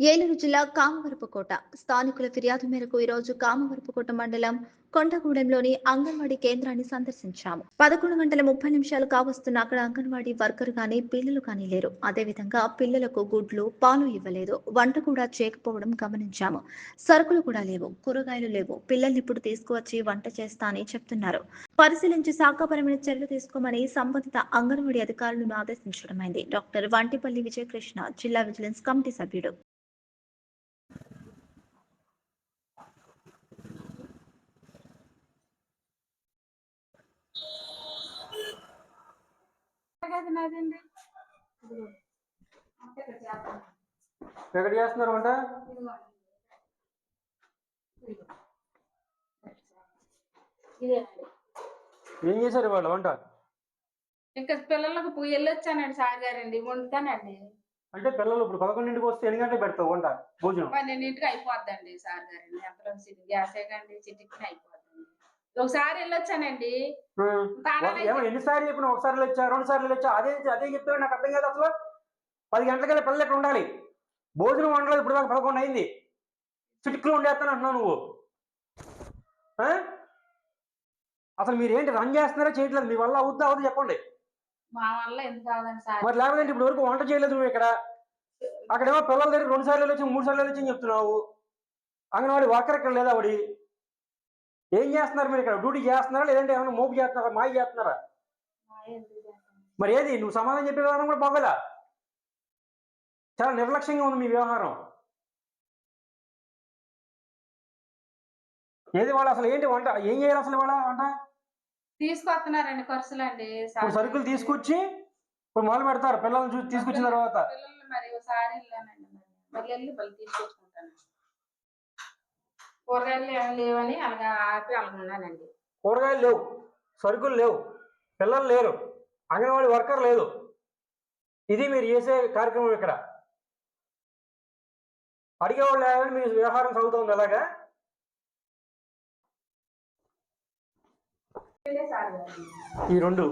ఏలూరు జిల్లా కామవరపుకోట. స్థానికుల ఫిర్యాదు మేరకు ఈరోజు కామవరపుకోట మండలం కొండగూడెంలోని అంగన్వాడీ కేంద్రాన్ని సందర్శించాము. పదకొండు గంటల ముప్పై నిమిషాలు కావస్తున్న అక్కడ అంగన్వాడీ వర్కర్ గాని పిల్లలు కానీ లేరు. అదేవిధంగా పిల్లలకు గుడ్లు పాలు ఇవ్వలేదు. వంట కూడా చేయకపోవడం గమనించాము. సరుకులు కూడా లేవు. కూరగాయలు లేవు. పిల్లల్ని ఇప్పుడు తీసుకువచ్చి వంట చేస్తా అని చెప్తున్నారు. పరిశీలించి శాఖాపరమైన చర్యలు తీసుకోమని సంబంధిత అంగన్వాడీ అధికారులను ఆదేశించడమైంది. డాక్టర్ వంటిపల్లి విజయకృష్ణ జిల్లా విజిలెన్స్ కమిటీ సభ్యుడు. ఎక్కడ చేస్తున్నారు వంట? ఏం చేశారు ఇవాళ వంట? ఇంకా పిల్లలకు పోయి వెళ్ళొచ్చానండి సార్ గారండి. వండుతానండి. అంటే పిల్లలు ఇప్పుడు పదకొండింటికి వస్తే ఎన్ని గంటలకు పెడతావు వంట? భోజనం? పన్నెండింటికి అయిపోద్దండి సార్ గారండి. ఎంతలో గ్యాస్ కండి? సిటీకి అయిపోద్దండి ఒకసారి వెళ్ళొచ్చానండి. ఎన్నిసార్లు చెప్పిన ఒకసారి వచ్చా రెండు సార్లు వచ్చా అదే అదే చెప్తే నాకు అర్థం కాదు అసలు. పది గంటలకల్లా పిల్లలు ఎక్కడ ఉండాలి? భోజనం వండలేదు ఇప్పుడు దాకా పదకొండు అయింది. చిటిక్లో ఉండేస్తాను అంటున్నావు నువ్వు? అసలు మీరు ఏంటి రన్ చేస్తున్నారా చేయట్లేదు మీ వల్ల అవుద్దా అవుతుంది చెప్పండి. మా వల్ల ఎంత కాదండి సార్? మరి లేకపోతే ఇప్పుడు వరకు వంట చేయలేదు నువ్వు ఇక్కడ. అక్కడేమో పిల్లల దగ్గర రెండు సార్లు వెళ్ళొచ్చి మూడు సార్లు వెళ్ళొచ్చి అని చెప్తున్నావు. అంగన్వాడి వర్కర్ ఇక్కడ లేదా ఆవిడ ఏం చేస్తున్నారు మీరు ఇక్కడ? డ్యూటీ చేస్తున్నారా? లేదంటే ఏమైనా మోపు చేస్తున్నారా? మాయ చేస్తున్నారా? మరి ఏది? నువ్వు సమాధానం చెప్పే విధానం కూడా బాగోలా? చాలా నిర్లక్ష్యంగా ఉంది మీ వ్యవహారం. ఏది వాళ్ళు అసలు ఏంటి వంట? ఏం చేయాలి అసలు వాళ్ళ వంట? తీసుకొస్తున్నారండి ఖర్చులు అండి. సరుకులు తీసుకొచ్చి ఇప్పుడు మొదలు పెడతారు. పిల్లల్ని చూసి తీసుకొచ్చిన తర్వాత పిల్లలు మరి ఒకసారి వెళ్ళానండి మరి మళ్ళీ వెళ్ళి మళ్ళీ తీసుకొచ్చుకుంటాను కూరగాయలు ఏమి లేవని అలాగా ఆపి అలాగున్నానండి కూరగాయలు లేవు. సరుకులు లేవు. పిల్లలు లేరు. అంగన్వాడీ వర్కర్ లేదు. ఇది మీరు చేసే కార్యక్రమం ఇక్కడ. అడిగేవాళ్ళు లేదని మీ వ్యవహారం సాగుతుంది అలాగా. ఈ రెండు.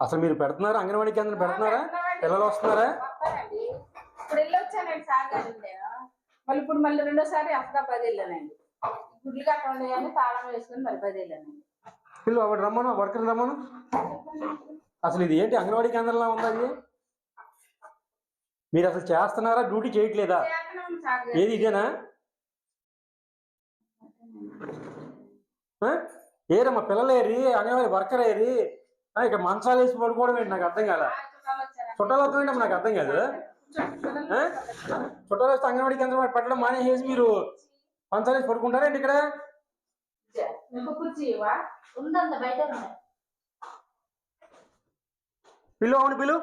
అసలు మీరు పెడుతున్నారా? అంగన్వాడీ కేంద్రం పెడుతున్నారా? పిల్లలు వస్తున్నారా వస్తానండి ఇప్పుడు వెళ్ళొచ్చానండి సార్ గారు మళ్ళీ ఇప్పుడు మళ్ళీ రెండోసారి అఫ్తాబాద్ వెళ్ళానండి గుడ్లు కట్ట ఉన్నాయని తాళం వేసుకుని మళ్ళీ పది వెళ్ళానండి పిల్లలు ఒకటి రమ్మను వర్కర్ రమ్మను. అసలు ఇది ఏంటి అంగన్వాడీ కేంద్రంలో ఉందా ఇది? మీరు అసలు చేస్తున్నారా? డ్యూటీ చేయట్లేదా. ఏది ఇదేనా? ఏరమ్మా పిల్లలు ఏరి అంగన్వాడీ వర్కర్ ఏరి ఇక్కడ మంచాలు వేసి పడుకోవడం ఏంటి నాకు అర్థం కాదా చుట్టాలు వస్తామంటే నాకు అర్థం కాదు. చుట్టాలు వస్తే అంగన్వాడీ కేంద్రం పెట్టడం మానేసి మీరు వేసి పడుకుంటారా ఏంటి ఇక్కడ? పిల్లు అవును పిల్లు